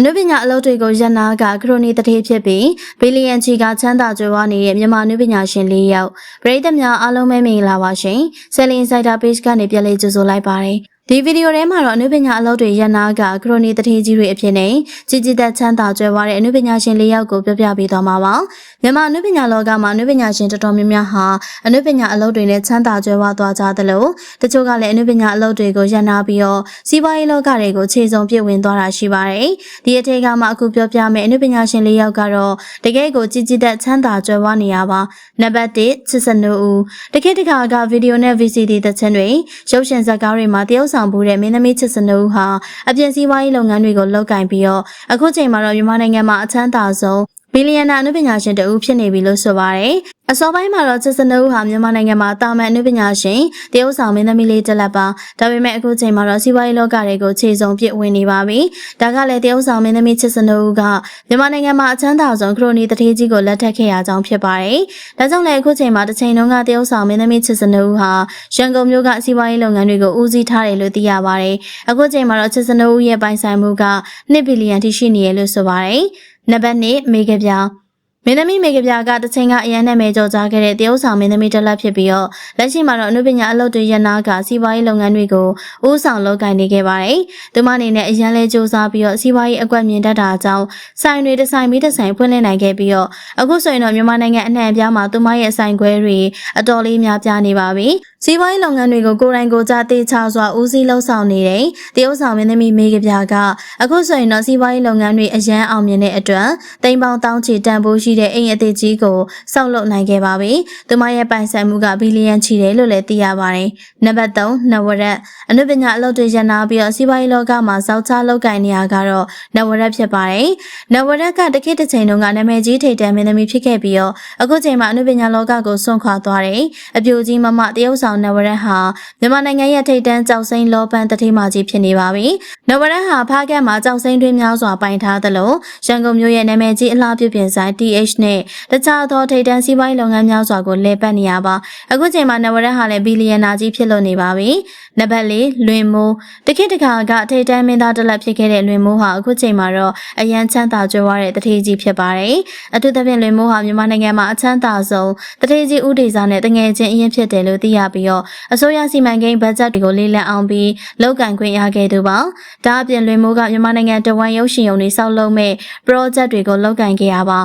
အနုပညာအလုပ်တွေကိုရန်နာကခရိုနီတထေးဖြစ်ပြီးဘီလီယံချီကချမ်းသာကြွယ်ဝနေတဲ့မြန်မာအနုပညာရှင်၄ယောက်ပရိသတ်များအားလုံးပဲမင်္ဂလာပါရှင်ဆယ်လင်ဆိုင်တာ page ကနေပြန်လည်ကြိုဆိုလိုက်ပါတယ် ဒီဗီဒီယိုထဲမှာတော့အနုပညာအလုပ်တွေရန်နာကခရိုနီတထေးကြီးတွေအဖြစ်နဲ့ကြီးကြီးသက်ချမ်းသာကြွယ်ဝတဲ့အနုပညာရှင်၄ယောက်ကိုပြောပြပေးသွားမှာပါမြန်မာအနုပညာလောကမှာအနုပညာရှင်တော်တော်များများဟာအနုပညာအလုပ်တွေနဲ့ချမ်းသာကြွယ်ဝသွားကြသလိုတချို့ကလည်းအနုပညာအလုပ်တွေကိုရန်နာပြီးတော့စီးပွားရေးလောကတွေကိုခြေစုံပြည့်ဝင်သွားတာရှိပါတယ်ဒီအထက်ကမှအခုပြောပြမယ့်အနုပညာရှင်၄ယောက်ကတော့တကယ်ကိုကြီးကြီးသက်ချမ်းသာကြွယ်ဝနေရပါနံပါတ်1ချစ်စနုဦးတခေတ်တခါကဗီဒီယိုနဲ့ VCD သချင်းတွေရုပ်ရှင်ဇာတ်ကားတွေမှာတရုပ်ဆောင်မှုတဲ့မင်းသမီးချစ်စနုဦးဟာအပြင်စီးပွားရေးလုပ်ငန်းတွေကိုလုပ်ကင်ပြီးတော့အခုချိန်မှာတော့မြန်မာနိုင်ငံမှာအချမ်းသာဆုံး ဘီလီယံနာအနုပညာရှင်တဦးဖြစ်နေပြီလို့ဆိုပါတယ်။အစောပိုင်းမှာတော့ချစ်စနုဟာမြန်မာနိုင်ငံမှာတာမန်အနုပညာရှင်တရုတ်ဆောင်မင်းသမီးလေးတစ်လက်ပါ။ဒါပေမဲ့အခုချိန်မှာတော့စီးပွားရေးလောကတွေကိုခြေစုံပြစ်ဝင်နေပါပြီ။ဒါကလည်းတရုတ်ဆောင်မင်းသမီးချစ်စနုကမြန်မာနိုင်ငံမှာအချမ်းသာဆုံးခရိုနီတထေးကြီးကိုလက်ထပ်ခဲ့ရကြောင်းဖြစ်ပါတယ်။ဒါကြောင့်လည်းအခုချိန်မှာတစ်ချိန်လုံးကတရုတ်ဆောင်မင်းသမီးချစ်စနုဟာရန်ကုန်မြို့ကစီးပွားရေးလုပ်ငန်းတွေကိုဦးစီးထားတယ်လို့သိရပါတယ်။အခုချိန်မှာတော့ချစ်စနုရဲ့ပိုင်ဆိုင်မှုက2ဘီလီယံထိရှိနေရလို့ဆိုပါတယ်။ နံပါတ်1မေကပြာမင်းသမီးမေကပြာကတချိန်ကအရန်နဲ့မဲကြော်ကြားခဲ့တဲ့တရုတ်ဆောင်မင်းသမီးတစ်လက်ဖြစ်ပြီးတော့လက်ရှိမှာတော့အနုပညာအလုပ်တွေရနာကစီးပွားရေးလုပ်ငန်းတွေကိုဦးဆောင်လုပ်ကိုင်နေခဲ့ပါတယ်။သူမအနေနဲ့အရန်လဲစူးစမ်းပြီးတော့စီးပွားရေးအကွက်မြင်တတ်တာအကြောင်းဆိုင်တွေတစ်ဆိုင်ပြီးတစ်ဆိုင်ဖွင့်လှစ်နိုင်ခဲ့ပြီးတော့အခုဆိုရင်တော့မြန်မာနိုင်ငံအနှံ့အပြားမှာသူမရဲ့ဆိုင်ခွဲတွေအတော်လေးများပြားနေပါပြီ။စီးပွားရေးလုပ်ငန်းတွေကိုကိုယ်တိုင်ကိုယ်ကျတေချစွာဦးစီးလှုပ်ဆောင်နေတဲ့တရုတ်ဆောင်မင်းသမီးမေကပြာကအခုဆိုရင်တော့စီးပွားရေးလုပ်ငန်းတွေအရန်အောင်မြင်တဲ့အတွက်တိမ်ပေါင်းတောင်းချီတန်ဖိုးရှိတဲ့အိမ်အသေးကြီးကိုစောက်လုပ်နိုင်ခဲ့ပါပြီ။သူမရဲ့ပိုင်ဆိုင်မှုကဘီလီယံချီတယ်လို့လည်းသိရပါတယ်။နံပါတ်3နဝရက်အနုပညာအလုပ်တွေရနာပြီးတော့စီးပွားရေးလောကမှာစောက်ချလုပ်ကိုင်နေရကတော့နဝရက်ဖြစ်ပါတယ်။နဝရက်ကတခေတ်တစ်ချိန်တုန်းကနာမည်ကြီးထိပ်တန်းမင်းသမီးဖြစ်ခဲ့ပြီးတော့အခုချိန်မှာအနုပညာလောကကိုစွန့်ခွာသွားတယ်။အပြိုကြီးမမတရုတ်ဆောင်နဝရက်ဟာမြန်မာနိုင်ငံရဲ့ထိပ်တန်းကြောက်စိမ့်လောပန်းတတိမာကြီးဖြစ်နေပါပြီ။နဝရက်ဟာဖားကက်မှာကြောက်စိမ့်တွင်းများစွာပိုင်ထားသလိုရန်ကုန်မြို့ရဲ့နာမည်ကြီးအလားပြုပြင်ဆိုင် TH နဲ့တခြားသောထိပ်တန်းစီးပွားရေးလုပ်ငန်းများစွာကိုလဲပတ်နေရပါအခုချိန်မှာနဝရက်ဟာလည်းဘီလီယံနာကြီးဖြစ်လို့နေပါပြီနံပါတ်၄လွင်မိုးတခေတ်တခါကထိပ်တန်းမင်းသားတစ်လက်ဖြစ်ခဲ့တဲ့လွင်မိုးဟာအခုချိန်မှာတော့အရန်ချမ်းသာကြွယ်ဝတဲ့တထေးကြီးဖြစ်ပါတယ်အထူးသဖြင့်လွင်မိုးဟာမြန်မာနိုင်ငံမှာအချမ်းသာဆုံးတထေးကြီးဥဒေစာနဲ့တငယ်ချင်းအရင်ဖြစ်တယ်လို့သိရပြီးတော့အစိုးရစီမံကိန်းဘတ်ဂျက်တွေကိုလေးလံအောင်ပြီးလောက်ကန်ခွင့်ရခဲ့သူပါဒါအပြင်လွင်မိုးကမြန်မာနိုင်ငံတဝမ်းရုပ်ရှင်ရုံတွေစောက်လုပ်မဲ့ project တွေကိုလောက်ကန်ခဲ့ရပါ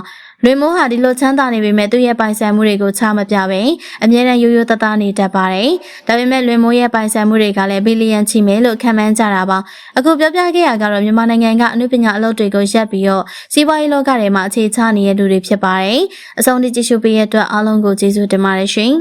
လွင်မိုးဟာဒီလိုချမ်းသာနေပေမဲ့သူ့ရဲ့ပိုင်ဆိုင်မှုတွေကိုချမပြပဲအမြဲတမ်းရိုးရိုးသားသားနေတတ်ပါတယ်။ဒါပေမဲ့လွင်မိုးရဲ့ပိုင်ဆိုင်မှုတွေကလည်းဘီလီယံချီမယ်လို့ခန့်မှန်းကြတာပါ။အခုပြောပြခဲ့ရကတော့မြန်မာနိုင်ငံကအမှုပညာအလုပ်တွေကိုရပ်ပြီးတော့စီးပွားရေးလောကထဲမှာအခြေချနေတဲ့လူတွေဖြစ်ပါတယ်။အဆုံးထိကြည့်ရှုပေးရတဲ့အတွက်အားလုံးကိုကျေးဇူးတင်ပါတယ်ရှင်။